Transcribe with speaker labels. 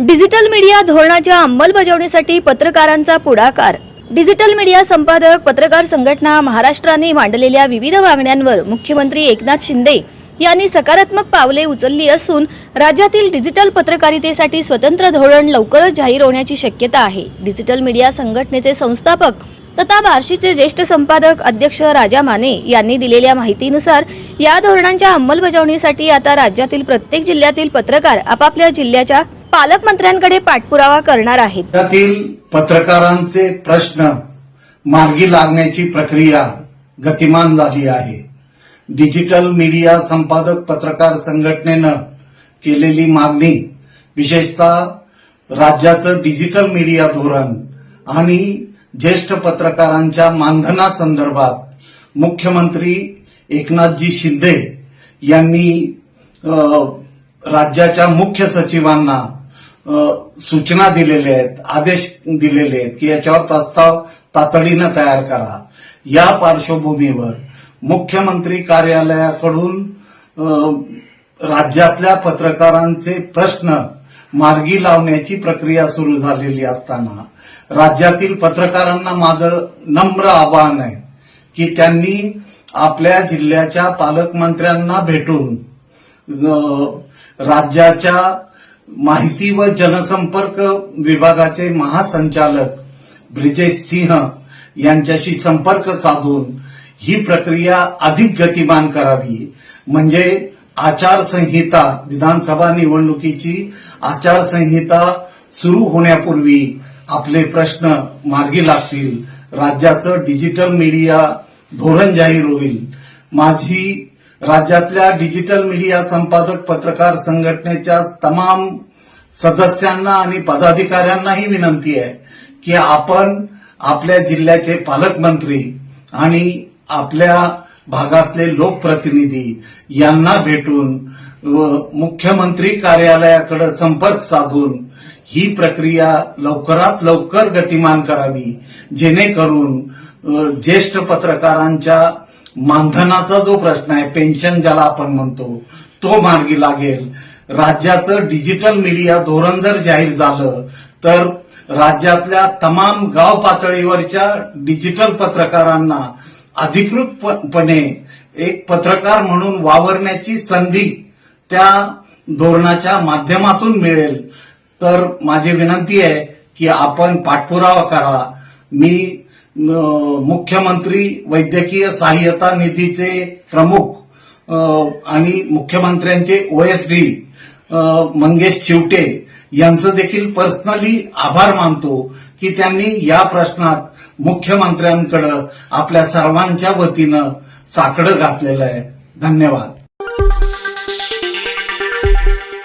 Speaker 1: Digital media धोरणाच्या अंमलबजावणीसाठी पत्रकारांचा पुढाकार. डिजिटल मीडिया संपादक पत्रकार संघटना महाराष्ट्राने मांडलेल्या विविध मागण्यांवर मुख्यमंत्री एकनाथ शिंदे यांनी सकारात्मक पावले उचलली असून राज्यातील डिजिटल पत्रकारितेसाठी स्वतंत्र धोरण लवकरच जाहीर होण्याची शक्यता आहे. डिजिटल मीडिया संघटनेचे संस्थापक तथा बार्शीचे ज्येष्ठ संपादक अध्यक्ष राजा माने यांनी दिलेल्या माहितीनुसार या धोरणांच्या अंमलबजावणीसाठी आता राज्यातील प्रत्येक जिल्ह्यातील पत्रकार आपापल्या जिल्ह्याच्या पालकमंत्र्यांकडे पाठपुरावा करणार आहेत.
Speaker 2: त्यातील पत्रकारांचे प्रश्न मार्गी लागण्याची प्रक्रिया गतिमान झाली आहे. डिजिटल मीडिया संपादक पत्रकार संघटनेनं केलेली मागणी विशेषतः राज्याचं डिजिटल मीडिया धोरण आणि ज्येष्ठ पत्रकारांच्या मानधनासंदर्भात मुख्यमंत्री एकनाथजी शिंदे यांनी राज्याच्या मुख्य सचिवांना सूचना दिलेल्या आहेत आदेश दिलेले आहेत की याच्यावर प्रस्ताव तातडीनं तयार करा. या पार्श्वभूमीवर मुख्यमंत्री कार्यालयाकडून राज्यातल्या पत्रकारांचे प्रश्न मार्गी लावण्याची प्रक्रिया सुरू झालेली असताना राज्यातील पत्रकारांना माझं नम्र आवाहन आहे की त्यांनी आपल्या जिल्ह्याच्या पालकमंत्र्यांना भेटून राज्याच्या माहिती व जनसंपर्क विभागाचे महासंचालक ब्रिजेश सिंह यांच्याशी संपर्क साधून ही प्रक्रिया अधिक गतिमान करावी. म्हणजे आचारसंहिता विधानसभा निवडणुकीची आचारसंहिता सुरू होण्यापूर्वी आपले प्रश्न मार्गी लागतील. राज्याचं डिजिटल मीडिया धोरण जाहीर होईल. माझी राज्यातल्या डिजिटल मीडिया संपादक पत्रकार संघटनेच्या तमाम सदस्यांना आणि पदाधिकाऱ्यांनाही विनंती आहे की आपण आपल्या जिल्ह्याचे पालकमंत्री आणि आपल्या भागातले लोकप्रतिनिधी यांना भेटून व मुख्यमंत्री कार्यालयाकडे संपर्क साधून ही प्रक्रिया लवकरात लवकर गतिमान करावी जेणेकरून ज्येष्ठ पत्रकारांच्या मानधनाचा जो प्रश्न आहे पेन्शन ज्याला आपण म्हणतो तो मार्गी लागेल. राज्याचं डिजिटल मीडिया धोरण जर जाहीर झालं तर राज्यातल्या तमाम गाव पातळीवरच्या डिजिटल पत्रकारांना अधिकृतपणे एक पत्रकार म्हणून वावरण्याची संधी त्या धोरणाच्या माध्यमातून मिळेल. तर माझी विनंती आहे की आपण पाठपुरावा करा. मी मुख्यमंत्री वैद्यकीय सहाय्यता निधीचे प्रमुख आणि मुख्यमंत्र्यांचे ओएसडी मंगेश चिवटे यांचं देखील पर्सनली आभार मानतो की त्यांनी या प्रश्नात मुख्यमंत्र्यांकडे आपल्या सर्वांच्या वतीनं साकडं घातलेलं आहे. धन्यवाद.